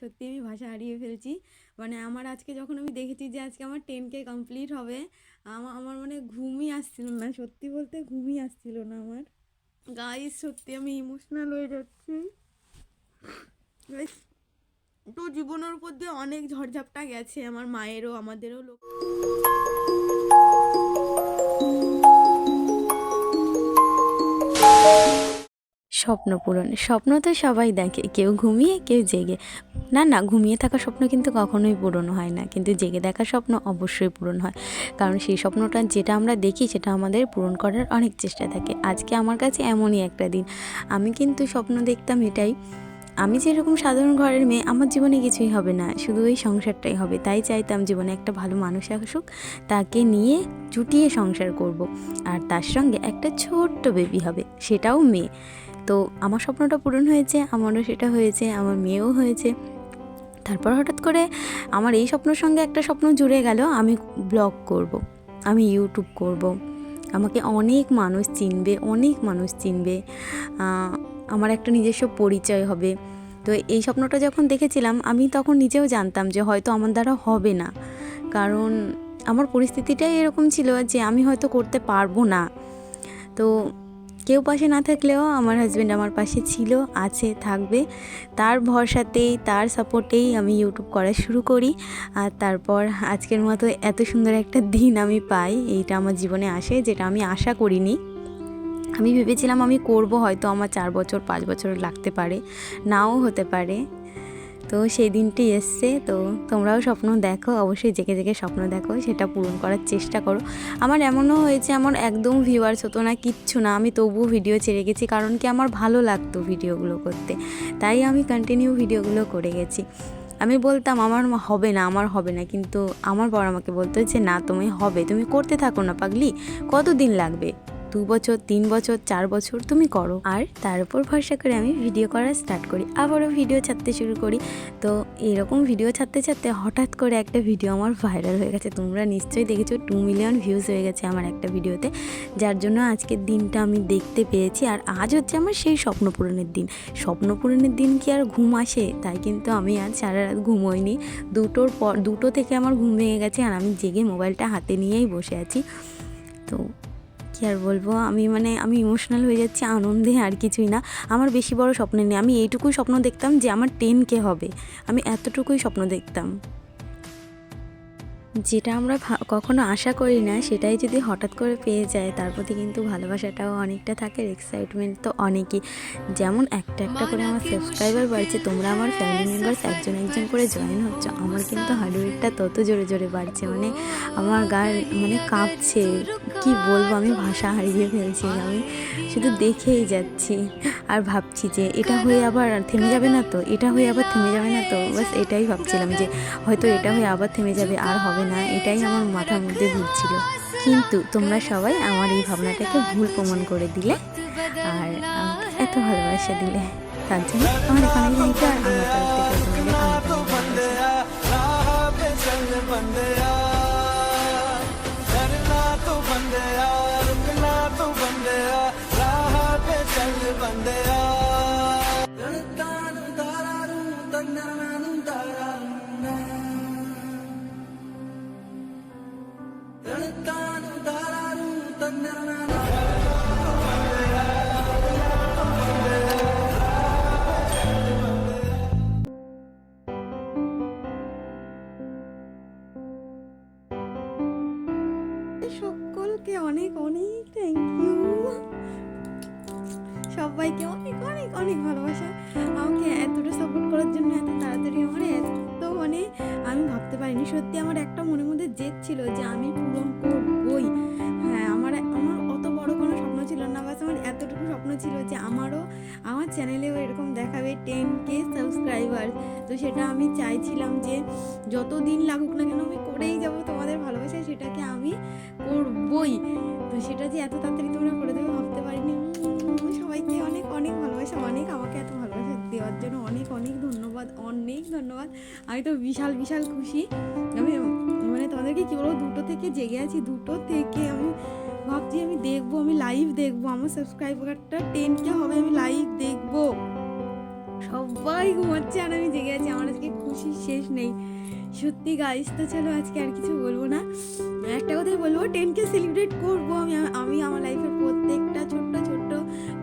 সত্যি আমি ভাষা হারিয়ে ফেলছি। মানে আমার আজকে যখন আমি দেখেছি যে আজকে আমার টেন কে কমপ্লিট হবে আমার আমার মানে ঘুমই আসছিল না সত্যি বলতে ঘুমই আসছিল না আমার। গাইস সত্যি আমি ইমোশনাল হয়ে যাচ্ছি। তো জীবনের উপর দিয়ে অনেক ঝড়ঝাপটা গেছে, আমার মায়েরও, আমাদেরও লোক স্বপ্ন পূরণ। স্বপ্ন তো সবাই দেখে, কেউ ঘুমিয়ে, কেউ জেগে। না না, ঘুমিয়ে থাকা স্বপ্ন কিন্তু কখনোই পূরণ হয় না, কিন্তু জেগে দেখা স্বপ্ন অবশ্যই পূরণ হয়। কারণ সেই স্বপ্নটা যেটা আমরা দেখি, সেটা আমাদের পূরণ করার অনেক চেষ্টা থাকে। আজকে আমার কাছে এমনই একটা দিন। আমি কিন্তু স্বপ্ন দেখতাম এটাই। আমি যেরকম সাধারণ ঘরের মেয়ে, আমার জীবনে কিছুই হবে না, শুধু ওই সংসারটাই হবে। তাই চাইতাম জীবনে একটা ভালো মানুষ আসুক, তাকে নিয়ে জুটিয়ে সংসার করব। আর তার সঙ্গে একটা ছোট্ট বেবি হবে, সেটাও মেয়ে। তো আমার স্বপ্নটা পূরণ হয়েছে, আমারও সেটা হয়েছে, আমার মেয়েও হয়েছে তারপর হঠাৎ করে আমার এই স্বপ্নের সঙ্গে একটা স্বপ্ন জুড়ে গেল, আমি ব্লগ করব। আমি ইউটিউব করব। আমাকে অনেক মানুষ চিনবে, অনেক মানুষ চিনবে আমার একটা নিজস্ব পরিচয় হবে তো এই স্বপ্নটা যখন দেখেছিলাম, আমি তখন নিজেও জানতাম যে হয়তো আমার দ্বারা হবে না কারণ আমার পরিস্থিতিটাই এরকম ছিল যে আমি হয়তো করতে পারব না তো কেউ পাশে না থাকলেও আমার হাজব্যান্ড আমার পাশে ছিল, আছে, থাকবে। তার ভরসাতেই, তার সাপোর্টেই আমি ইউটিউব করা শুরু করি। আর তারপর আজকের মতো এত সুন্দর একটা দিন আমি পাই, এইটা আমার জীবনে আসে, যেটা আমি আশা করিনি। আমি ভেবেছিলাম আমি করব, হয়তো আমার চার বছর, পাঁচ বছর লাগতে পারে, নাও হতে পারে। তো সেই দিনটি এসছে। তো তোমরাও স্বপ্ন দেখো, অবশ্যই জেগে জেগে স্বপ্ন দেখো, সেটা পূরণ করার চেষ্টা করো। আমার এমনও হয়েছে, আমার একদম ভিউয়ার্স হতো না, কিচ্ছু না, আমি তবুও ভিডিও ছেড়ে গেছি, কারণ কি আমার ভালো লাগতো ভিডিওগুলো করতে। তাই আমি কন্টিনিউ ভিডিওগুলো করে গেছি। আমি বলতাম, আমার হবে না, আমার হবে না। কিন্তু আমার বড় আমাকে বলতো যে, না, তুমি হবে, তুমি করতে থাকো না, পাগলি। কতদিন লাগবে? দু বছর তিন বছর চার বছর তুমি করো। আর তার উপর ভরসা করে আমি ভিডিও করা স্টার্ট করি। আবারও ভিডিও ছাড়তে শুরু করি। তো এরকম ভিডিও ছাড়তে ছাড়তে হঠাৎ করে একটা ভিডিও আমার ভাইরাল হয়ে গেছে। তোমরা নিশ্চয়ই দেখেছ টু মিলিয়ন ভিউজ হয়ে গেছে আমার একটা ভিডিওতে যার জন্য আজকের দিনটা আমি দেখতে পেয়েছি। আর আজ হচ্ছে আমার সেই স্বপ্ন পূরণের দিন। স্বপ্ন পূরণের দিন কি আর ঘুম আসে? তাই কিন্তু আমি আজ সারা রাত ঘুমোইনি। দুটোর পর, দুটো থেকে আমার ঘুম ভেঙে গেছে। আর আমি জেগে মোবাইলটা হাতে নিয়েই বসে আছি। তো কি আর বলব? আমি মানে আমি ইমোশনাল হয়ে যাচ্ছি, আনন্দে আর কিছুই না। আমার বেশি বড় স্বপ্ন নেই। আমি এইটুকুই স্বপ্ন দেখতাম যে আমার টেন কে হবে। আমি এতটুকুই স্বপ্ন দেখতাম। যেটা আমরা ভা- কখনো আশা করি না সেটাই যদি হঠাৎ করে পেয়ে যায় তার প্রতি কিন্তু ভালোবাসাটাও অনেকটা থাকে এক্সাইটমেন্ট তো অনেকই। যেমন একটা একটা করে আমার সাবস্ক্রাইবার বাড়ছে তোমরা আমার ফ্যামিলি মেম্বার্স একজন একজন করে জয়েন হচ্ছে আমার কিন্তু হার্ড রেটটা তত জোরে জোরে বাড়ছে মানে আমার গা মানে কাঁপছে কি বলব আমি ভাষা হারিয়ে ফেলছি আমি শুধু দেখেই যাচ্ছি আর ভাবছি যে এটা হয়ে আবার থেমে যাবে না তো এটা হয়ে আবার থেমে যাবে না তো বাস এটাই ভাবছিলাম যে হয়তো এটা হয়ে আবার থেমে যাবে আর হবে না, এটাই আমার মাথার মধ্যে ঘুরছিল। কিন্তু তোমরা সবাই আমার এই ভাবনাটাকে ভুল প্রমাণ করে দিলে আর এত ভালোবাসা দিলে। তার জন্য আমার থ্যাংক আর আমার তরফ অনেক সকলকে অনেক অনেক থ্যাংক ইউ সবাইকে অনেক অনেক অনেক ভালোবাসা। আমাকে এতটা সাপোর্ট করার জন্য এত তাড়াতাড়ি আমার এত মানে আমি ভাবতে পারিনি। সত্যি আমার একটা মনের মধ্যে জেদ ছিল যে আমি পূরণ করবই চ্যানেলেও এরকম দেখাবে টেন কে সাবস্ক্রাইবার তো সেটা আমি চাইছিলাম যে যত দিন লাগুক না কেন আমি করেই যাব তোমাদের ভালোবাসায়, সেটাকে আমি করবই। তো সেটা যে এত তাড়াতাড়ি তোমরা করে দেবে ভাবতে পারিনি। সবাইকে অনেক অনেক ভালোবাসা, অনেক আমাকে এত ভালোবাসা দেওয়ার জন্য অনেক অনেক ধন্যবাদ অনেক ধন্যবাদ। আমি তো বিশাল বিশাল খুশি। আমি মানে তোমাদেরকে কী বলব, দুটো থেকে জেগে আছি, দুটো থেকে আমি ভাবছি আমি দেখব, আমি লাইভ দেখব। আমার সাবস্ক্রাইবারটা টেন কে হবে, আমি লাইভ দেখব। সবাই ঘুমাচ্ছে আর আমি জেগে আছি, আমার আজকে খুশি শেষ নেই। সত্যি গাইস তো চলো আজকে আর কিছু বলব না। একটা কথাই বলব টেনকে সেলিব্রেট করব আমি আমি আমার লাইফের প্রত্যেকটা ছোট্ট ছোট্ট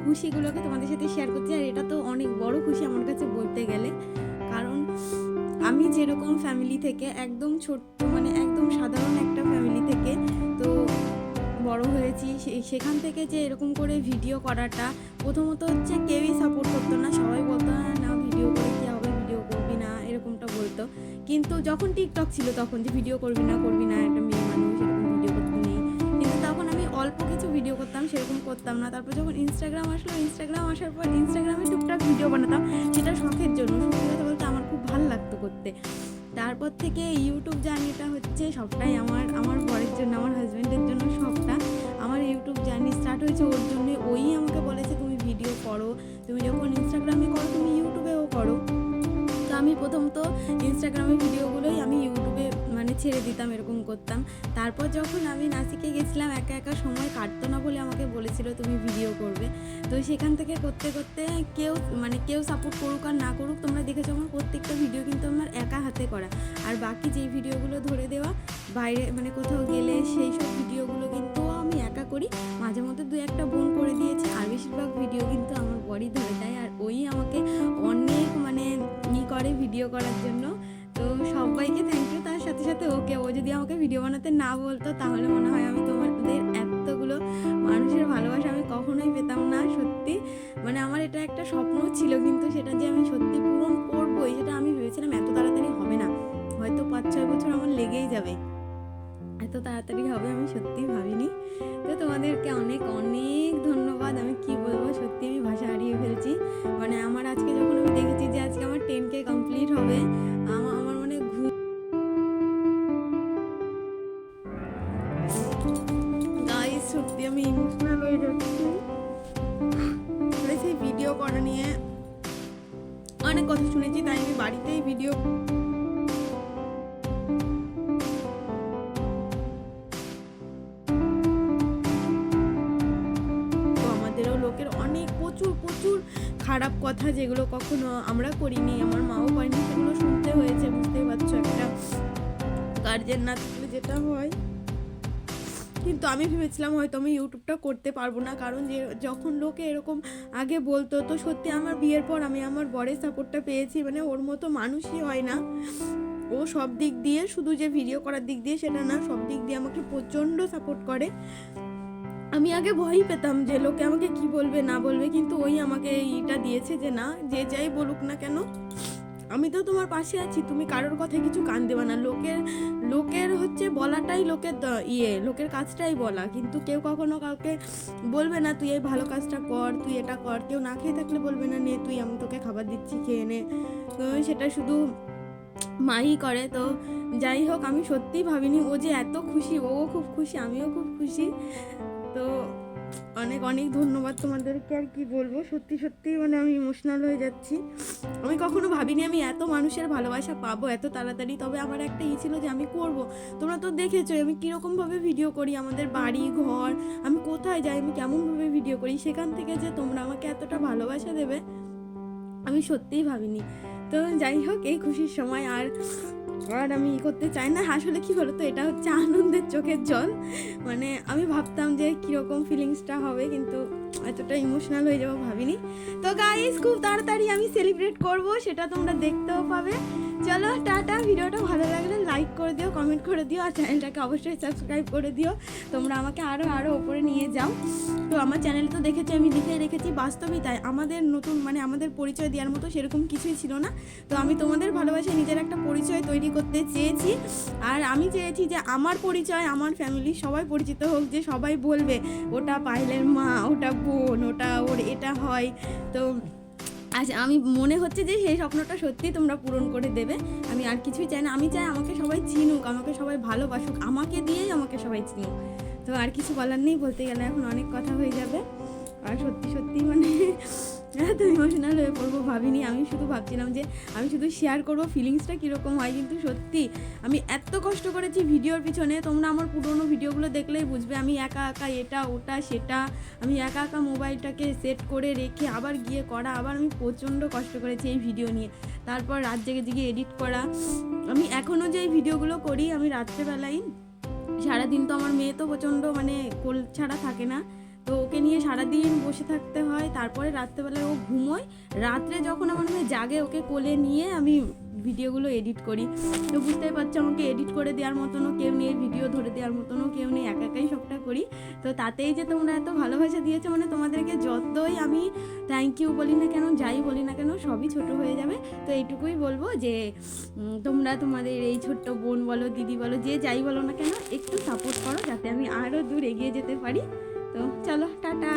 খুশিগুলোকে তোমাদের সাথে শেয়ার করছি। আর এটা তো অনেক বড় খুশি আমার কাছে বলতে গেলে। কারণ আমি যেরকম ফ্যামিলি থেকে একদম ছোট্ট মানে একদম সাধারণ একটা বড় হয়েছি সেখান থেকে যে এরকম করে ভিডিও করাটা প্রথমত হচ্ছে কেউই সাপোর্ট করতো না। সবাই বলতো "হ্যাঁ, না ভিডিও করে কি হবে ভিডিও করবি না? এরকমটা বলতো। কিন্তু যখন টিকটক ছিল তখন যে ভিডিও করবি না করবি না একটা মেয়ে মানুষ এরকম ভিডিও করতে নেই। কিন্তু তখন আমি অল্প কিছু ভিডিও করতাম সেরকম করতাম না। তারপর যখন ইনস্টাগ্রাম আসলো ইনস্টাগ্রাম আসার পর ইনস্টাগ্রামে টুকটাক ভিডিও বানাতাম সেটা শখের জন্য। করতে। তারপর থেকে ইউটিউব জার্নিটা হচ্ছে সবটাই আমার আমার বরের জন্য, আমার হাজব্যান্ডের জন্য সবটা। আমার ইউটিউব জার্নি স্টার্ট হয়েছে ওর জন্যে। ওই আমাকে বলেছে, তুমি ভিডিও করো। তুমি যখন ইনস্টাগ্রামে করো, তুমি ইউটিউবেও করো। তো আমি প্রথম তো ইনস্টাগ্রামে ভিডিওগুলোই আমি ছেড়ে দিতাম, এরকম করতাম। তারপর যখন আমি নাসিকে গেছিলাম, একা একা সময় কাটতো না বলে আমাকে বলেছিল, তুমি ভিডিও করবে। তো সেখান থেকে করতে করতে কেউ মানে কেউ সাপোর্ট করুক আর না করুক, তোমরা দেখেছ আমার প্রত্যেকটা ভিডিও কিন্তু আমার একা হাতে করা। আর বাকি যেই ভিডিওগুলো ধরে দেওয়া, বাইরে মানে কোথাও গেলে সেই সব ভিডিওগুলো কিন্তু আমি একা করি। মাঝে মধ্যে দু একটা বোন করে দিয়েছে, আর বেশিরভাগ ভিডিও কিন্তু আমার বড়ি ধরে দেয়। আর ওই আমাকে অনেক মানে ই করে ভিডিও করার জন্য। তো সবাইকে থ্যাংক ইউ তার সাথে সাথে ওকে, ও যদি আমাকে ভিডিও বানাতে না বলতো, তাহলে মনে হয় আমি তোমাদের এতগুলো মানুষের ভালোবাসা আমি কখনোই পেতাম না, সত্যি। মানে আমার এটা একটা স্বপ্ন ছিল, কিন্তু সেটা যে আমি সত্যি পূরণ করবোই, সেটা আমি ভেবেছিলাম এত তাড়াতাড়ি হবে না। হয়তো পাঁচ ছয় বছর আমার লেগেই যাবে। এত তাড়াতাড়ি হবে আমি সত্যি ভাবিনি। তো তোমাদেরকে অনেক অনেক ধন্যবাদ। আমি কি বলব? সত্যি আমি ভাষা হারিয়ে ফেলছি। মানে আমার আজকে যখন আমি দেখেছি যে আজকে আমার টেন কে কমপ্লিট হবে আমার মানে সেই ভিডিও করা নিয়ে অনেক কথা শুনেছি, তাই আমি বাড়িতেই ভিডিও আমাদেরও লোকের অনেক প্রচুর প্রচুর খারাপ কথা যেগুলো কখনো আমরা করিনি, আমার মাও করেনি, সেগুলো শুনতে হয়েছে, বুঝতেই পারছ একটা গার্জেন না থাকলে যেটা হয়। কিন্তু আমি ভেবেছিলাম হয়তো আমি ইউটিউবটা করতে পারব না, কারণ যে যখন লোকে এরকম আগে বলতো, তো সত্যি আমার বিয়ের পর আমি আমার বরের সাপোর্টটা পেয়েছি মানে ওর মতো মানুষই হয় না। ও সব দিক দিয়ে শুধু যে ভিডিও করার দিক দিয়ে সেটা না, সব দিক দিয়ে আমাকে প্রচণ্ড সাপোর্ট করে। আমি আগে ভয়ই পেতাম যে লোকে আমাকে কি বলবে, না বলবে, কিন্তু ওই আমাকে এইটা দিয়েছে যে না, যে যাই বলুক না কেন, আমি তো তোমার পাশে আছি, তুমি কারোর কথায় কিছু কান দেবে না। লোকের লোকের হচ্ছে বলাটাই লোকের ইয়ে লোকের কাজটাই বলা। কিন্তু কেউ কখনো কাউকে বলবে না, তুই এই ভালো কাজটা কর, তুই এটা কর। কেউ না খেয়ে থাকলে বলবে না, নে, তুই, আমি তোকে খাবার দিচ্ছি, খেয়ে নে। সেটা শুধু মাই করে। তো যাই হোক, আমি সত্যিই ভাবিনি, ও যে এত খুশি, ও খুব খুশি, আমিও খুব খুশি। অনেক অনেক ধন্যবাদ তোমাদেরকে আর কি বলব। সত্যি সত্যি মানে আমি ইমোশনাল হয়ে যাচ্ছি। আমি কখনো ভাবিনি আমি এত মানুষের ভালোবাসা পাবো এত তাড়াতাড়ি, তবে আমার একটা ই ছিল যে আমি করব। তোমরা তো দেখেছ আমি কীরকমভাবে ভিডিও করি, আমাদের বাড়ি, ঘর, আমি কোথায় যাই, আমি কেমনভাবে ভিডিও করি, সেখান থেকে যে তোমরা আমাকে এতটা ভালোবাসা দেবে, আমি সত্যিই ভাবিনি। তো যাই হোক, এই খুশির সময় আর আর আমি ই করতে চাই না। আসলে কি বলতো, এটা হচ্ছে আনন্দের চোখের জল। মানে আমি ভাবতাম যে কীরকম ফিলিংসটা হবে, কিন্তু এতটা ইমোশনাল হয়ে যাব ভাবিনি। তো গাইস খুব তাড়াতাড়ি আমি সেলিব্রেট করব, সেটা তোমরা দেখতেও পাবে। চলো, টাটা। ভিডিওটা ভালো লাগলে লাইক করে দিও কমেন্ট করে দিও, আর চ্যানেলটাকে অবশ্যই সাবস্ক্রাইব করে দিও। তোমরা আমাকে আরও আরও ওপরে নিয়ে যাও। তো আমার চ্যানেল তো দেখেছি, আমি লিখে রেখেছি বাস্তবিক তাই। আমাদের নতুন মানে আমাদের পরিচয় দেওয়ার মতো সেরকম কিছুই ছিল না। তো আমি তোমাদের ভালোবাসায় নিজের একটা পরিচয় তৈরি করতে চেয়েছি। আর আমি চেয়েছি যে আমার পরিচয়, আমার ফ্যামিলি সবাই পরিচিত হোক, যে সবাই বলবে, ওটা পাইলের মা, ওটা বোন, ওটা ওর, এটা হয়। তো আজ আমি মনে হচ্ছে যে সেই স্বপ্নটা সত্যি তোমরা পূরণ করে দেবে। আমি আর কিছুই চাই না। আমি চাই আমাকে সবাই চিনুক, আমাকে সবাই ভালোবাসুক, আমাকে দিয়েই আমাকে সবাই চিনুক। তো আর কিছু বলার নেই, বলতে গেলে এখন অনেক কথা হয়ে যাবে। আর সত্যি সত্যি মানে এত ইমোশনাল হয়ে পড়ব ভাবিনি। আমি শুধু ভাবছিলাম যে আমি শুধু শেয়ার করব ফিলিংসটা কীরকম হয় কিন্তু সত্যি আমি এত কষ্ট করেছি ভিডিওর পিছনে, তোমরা আমার পুরোনো ভিডিওগুলো দেখলেই বুঝবে আমি একা একা এটা, ওটা, সেটা, আমি একা একা মোবাইলটাকে সেট করে রেখে আবার গিয়ে করা, আবার আমি প্রচণ্ড কষ্ট করেছি এই ভিডিও নিয়ে। তারপর রাত জেগে জেগে এডিট করা। আমি এখনও যে এই ভিডিওগুলো করি, আমি রাত্রেবেলায়, সারাদিন তো আমার মেয়ে তো প্রচণ্ড মানে কোল ছাড়া থাকে না। তো ওকে নিয়ে সারাদিন বসে থাকতে হয়, তারপরে রাত্রেবেলায় ও ঘুমোয়। রাত্রে যখন আমার মেয়ে জাগে, ওকে কোলে নিয়ে আমি ভিডিওগুলো এডিট করি। তো বুঝতেই পারছ আমাকে এডিট করে দেওয়ার মতনও কেউ নেই ভিডিও ধরে দেওয়ার মতনও কেউ নেই, একা একাই সবটা করি। তো তাতেই যে তোমরা এত ভালোবাসা দিয়েছ মানে তোমাদেরকে যতই আমি থ্যাংক ইউ বলি না কেন, যাই বলি না কেন, সবই ছোট হয়ে যাবে। তো এইটুকুই বলব যে তোমরা তোমাদের এই ছোট্ট বোন বলো, দিদি বলো, যে যাই বলো না কেন, একটু সাপোর্ট করো, যাতে আমি আরও দূর এগিয়ে যেতে পারি। তো চলো টাটা।